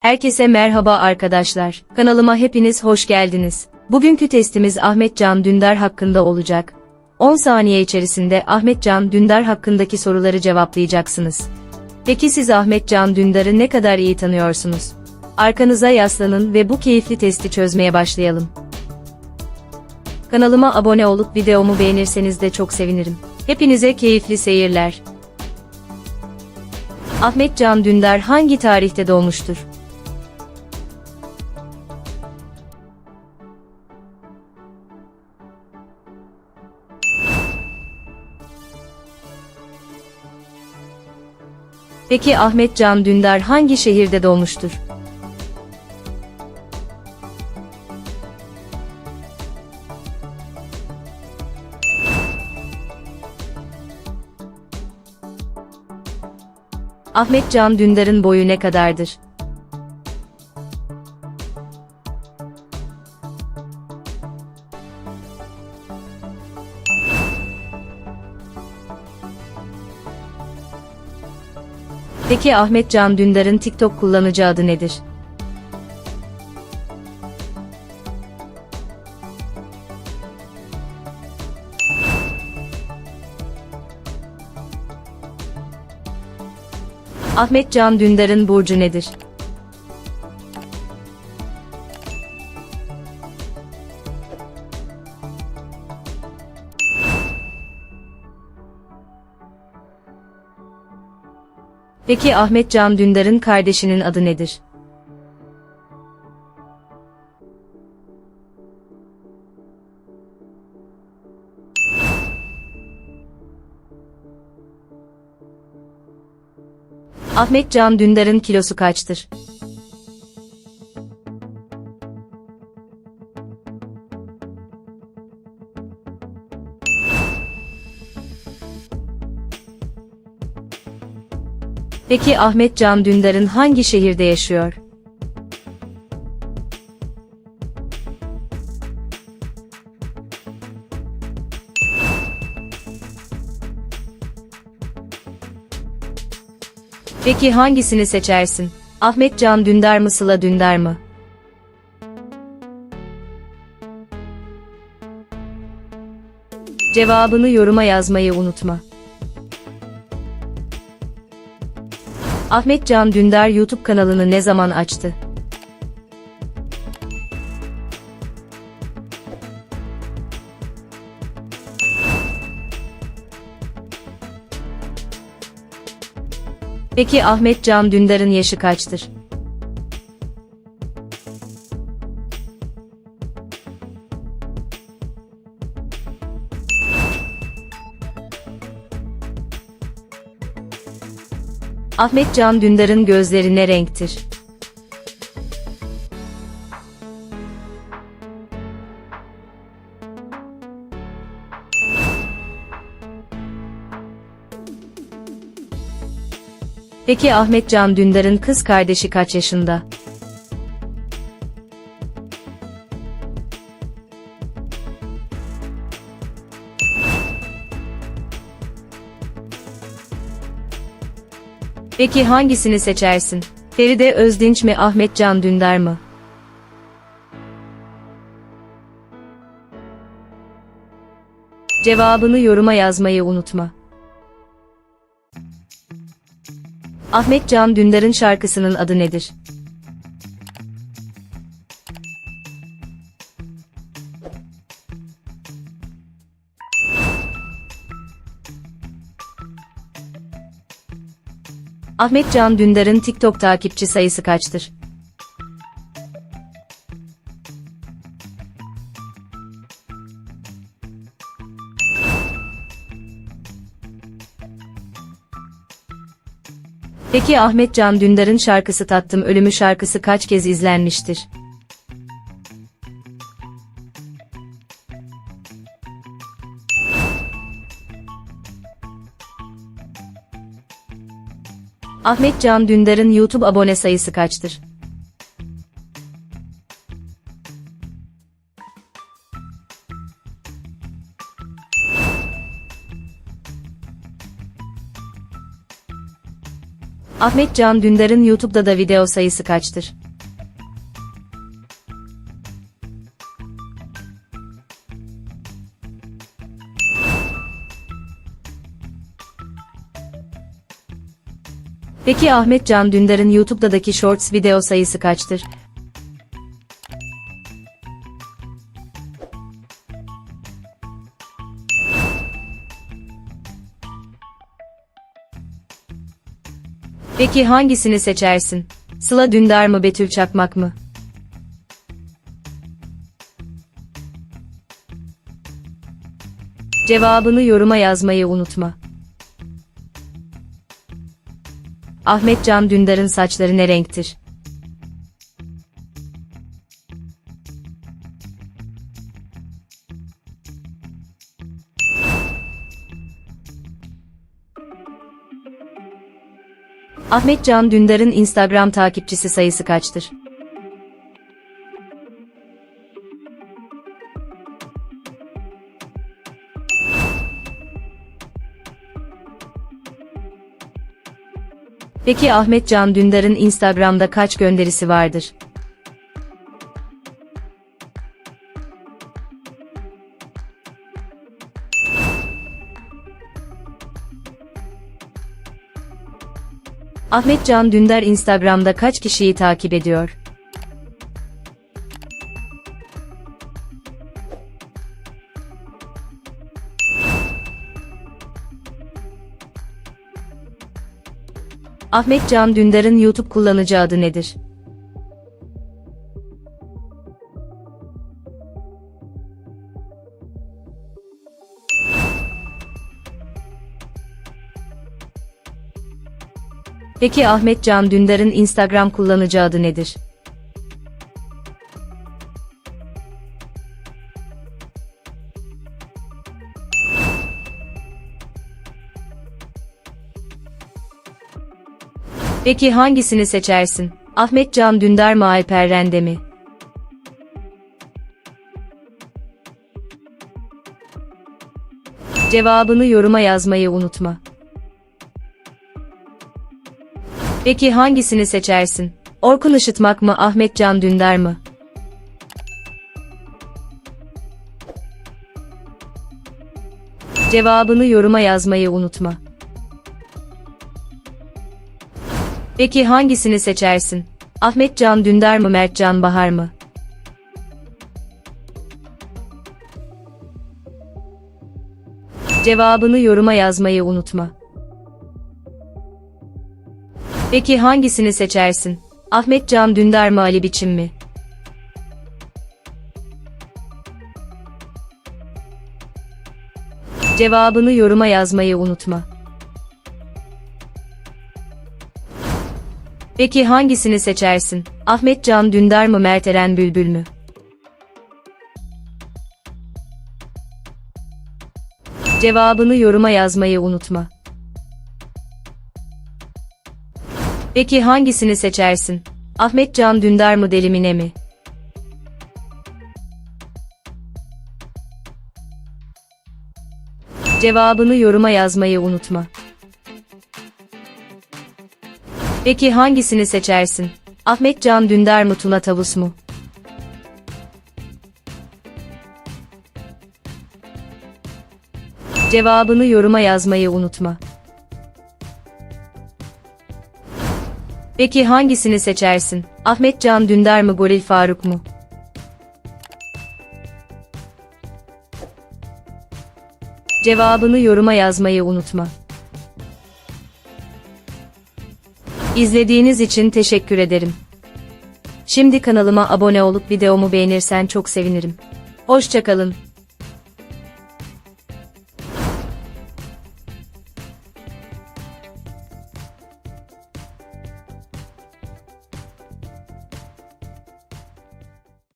Herkese merhaba arkadaşlar. Kanalıma hepiniz hoş geldiniz. Bugünkü testimiz Ahmet Can Dündar hakkında olacak. 10 saniye içerisinde Ahmet Can Dündar hakkındaki soruları cevaplayacaksınız. Peki siz Ahmet Can Dündar'ı ne kadar iyi tanıyorsunuz? Arkanıza yaslanın ve bu keyifli testi çözmeye başlayalım. Kanalıma abone olup videomu beğenirseniz de çok sevinirim. Hepinize keyifli seyirler. Ahmet Can Dündar hangi tarihte doğmuştur? Peki Ahmet Can Dündar hangi şehirde doğmuştur? Ahmet Can Dündar'ın boyu ne kadardır? Peki Ahmet Can Dündar'ın TikTok kullanıcı adı nedir? Ahmet Can Dündar'ın burcu nedir? Peki Ahmet Can Dündar'ın kardeşinin adı nedir? Ahmet Can Dündar'ın kilosu kaçtır? Peki Ahmet Can Dündar'ın hangi şehirde yaşıyor? Peki hangisini seçersin? Ahmet Can Dündar mı Sıla Dündar mı? Cevabını yoruma yazmayı unutma. Ahmet Can Dündar YouTube kanalını ne zaman açtı? Peki Ahmet Can Dündar'ın yaşı kaçtır? Ahmet Can Dündar'ın gözleri ne renktir? Peki Ahmet Can Dündar'ın kız kardeşi kaç yaşında? Peki hangisini seçersin? Feride Özdinç mi Ahmet Can Dündar mı? Cevabını yoruma yazmayı unutma. Ahmet Can Dündar'ın şarkısının adı nedir? Ahmet Can Dündar'ın TikTok takipçi sayısı kaçtır? Peki Ahmet Can Dündar'ın şarkısı Tattım Ölümü şarkısı kaç kez izlenmiştir? Ahmet Can Dündar'ın YouTube abone sayısı kaçtır? Ahmet Can Dündar'ın YouTube'da da video sayısı kaçtır? Peki Ahmet Can Dündar'ın YouTube'daki Shorts video sayısı kaçtır? Peki hangisini seçersin? Sıla Dündar mı Betül Çakmak mı? Cevabını yoruma yazmayı unutma. Ahmet Can Dündar'ın saçları ne renktir? Ahmet Can Dündar'ın Instagram takipçisi sayısı kaçtır? Peki Ahmet Can Dündar'ın Instagram'da kaç gönderisi vardır? Ahmet Can Dündar Instagram'da kaç kişiyi takip ediyor? Ahmet Can Dündar'ın YouTube kullanıcı adı nedir? Peki Ahmet Can Dündar'ın Instagram kullanıcı adı nedir? Peki hangisini seçersin? Ahmet Can Dündar mı Alper Rende mi? Cevabını yoruma yazmayı unutma. Peki hangisini seçersin? Orkun Işıtmak mı Ahmet Can Dündar mı? Cevabını yoruma yazmayı unutma. Peki hangisini seçersin? Ahmet Can Dündar mı Mert Can Bahar mı? Cevabını yoruma yazmayı unutma. Peki hangisini seçersin? Ahmet Can Dündar mı Ali Biçim mi? Cevabını yoruma yazmayı unutma. Peki hangisini seçersin? Ahmet Can Dündar mı Mert Eren Bülbül mü? Cevabını yoruma yazmayı unutma. Peki hangisini seçersin? Ahmet Can Dündar mı Delimine mi? Cevabını yoruma yazmayı unutma. Peki hangisini seçersin? Ahmet Can Dündar mı Tuna Tavus mu? Cevabını yoruma yazmayı unutma. Peki hangisini seçersin? Ahmet Can Dündar mı Goril Faruk mu? Cevabını yoruma yazmayı unutma. İzlediğiniz için teşekkür ederim. Şimdi kanalıma abone olup videomu beğenirsen çok sevinirim. Hoşçakalın.